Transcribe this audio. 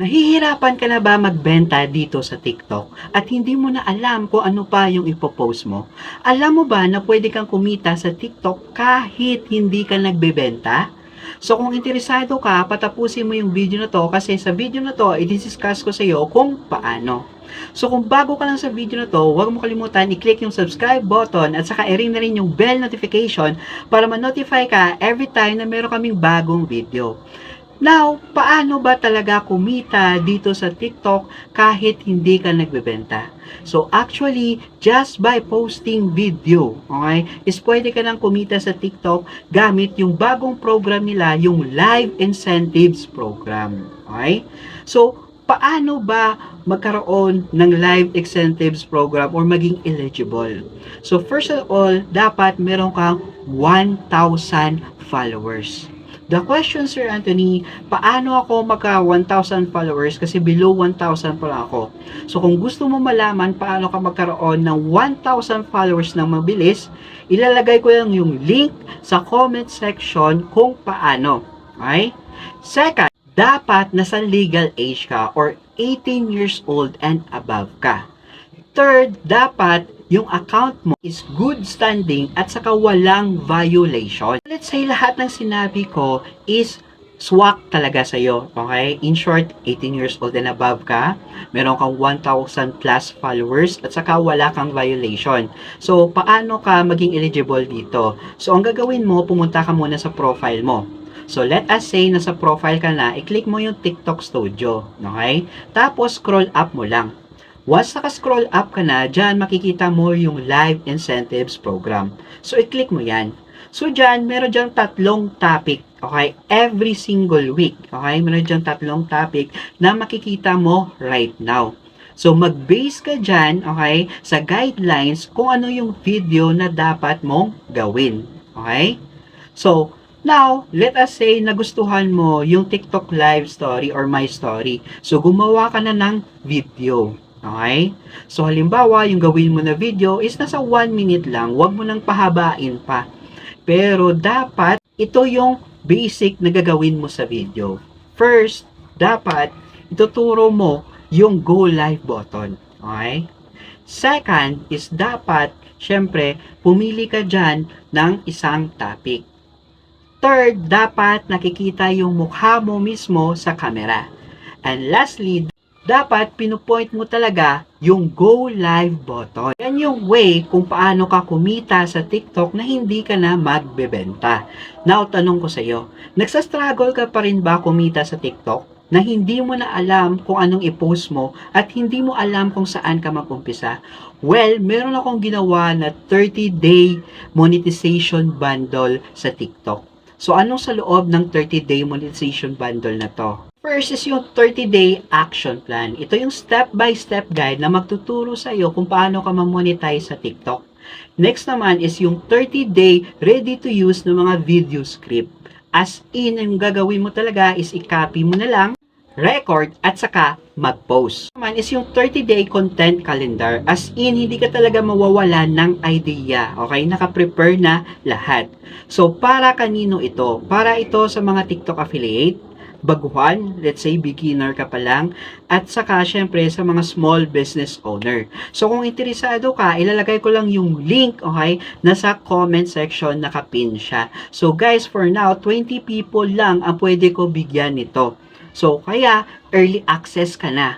Nahihirapan ka na ba magbenta dito sa TikTok at hindi mo na alam kung ano pa yung ipopost mo? Alam mo ba na pwede kang kumita sa TikTok kahit hindi ka nagbebenta? So kung interesado ka, patapusin mo yung video na to kasi sa video na to, i-discuss ko sa iyo kung paano. So kung bago ka lang sa video na to, huwag mo kalimutan i-click yung subscribe button at saka i-ring na rin yung bell notification para ma-notify ka every time na meron kaming bagong video. Now, paano ba talaga kumita dito sa TikTok kahit hindi ka nagbebenta? So, actually, just by posting video, okay, is pwede ka nang kumita sa TikTok gamit yung bagong program nila, yung Live Incentives Program. Okay? So, paano ba magkaroon ng live incentives program or maging eligible? So, first of all, dapat meron kang 1,000 followers. The question, Sir Anthony, paano ako magka 1,000 followers kasi below 1,000 pa lang ako. So kung gusto mo malaman paano ka magkaroon ng 1,000 followers ng mabilis, ilalagay ko lang yung link sa comment section kung paano. Okay? Second, dapat nasa legal age ka or 18 years old and above ka. Third, dapat yung account mo is good standing at saka walang violation. Let's say lahat ng sinabi ko is swak talaga sa'yo. Okay? In short, 18 years old and above ka, meron kang 1,000 plus followers, at saka wala kang violation. So, paano ka maging eligible dito? So, ang gagawin mo, pumunta ka muna sa profile mo. So, let us say, nasa profile ka na, i-click mo yung TikTok Studio. Okay? Tapos, scroll up mo lang. Once naka-scroll up ka na, dyan makikita mo yung Live Incentives Program. So, i-click mo yan. So, dyan, meron dyan tatlong topic. Okay? Every single week. Okay? Meron dyan tatlong topic na makikita mo right now. So, mag-base ka dyan, okay, sa guidelines kung ano yung video na dapat mong gawin. Okay? So, now, let us say nagustuhan mo yung TikTok live story or my story. So, gumawa ka na ng video. Okay? So, halimbawa, yung gawin mo na video is nasa 1 minute lang. Huwag mo nang pahabain pa. Pero, dapat, ito yung basic na gagawin mo sa video. First, dapat, ituturo mo yung go live button. Okay? Second is dapat, syempre, pumili ka dyan ng isang topic. Third, dapat nakikita yung mukha mo mismo sa camera. And lastly, dapat pinupoint mo talaga yung go live button. Yan yung way kung paano ka kumita sa TikTok na hindi ka na magbebenta. Now, tanong ko sa iyo, nagsastruggle ka pa rin ba kumita sa TikTok? na hindi mo na alam kung anong i-post mo at hindi mo alam kung saan ka mag-umpisa? Well, meron akong ginawa na 30-day monetization bundle sa TikTok. So, anong sa loob ng 30-day monetization bundle na to? First is yung 30-day action plan. Ito yung step-by-step guide na magtuturo sa iyo kung paano ka ma-monetize sa TikTok. Next naman is yung 30-day ready-to-use ng mga video script. As in, yung gagawin mo talaga is i-copy mo na lang, record, at saka mag-post. Naman is yung 30-day content calendar. As in, hindi ka talaga mawawala ng idea. Okay? Naka-prepare na lahat. So, para kanino ito? Para ito sa mga TikTok affiliate, baguhan, let's say beginner ka pa lang, at saka syempre sa mga small business owner. So kung interesado ka, ilalagay ko lang yung link, okay, nasa comment section nakapin siya. So guys, for now, 20 people lang ang pwede ko bigyan nito. So kaya, early access ka na.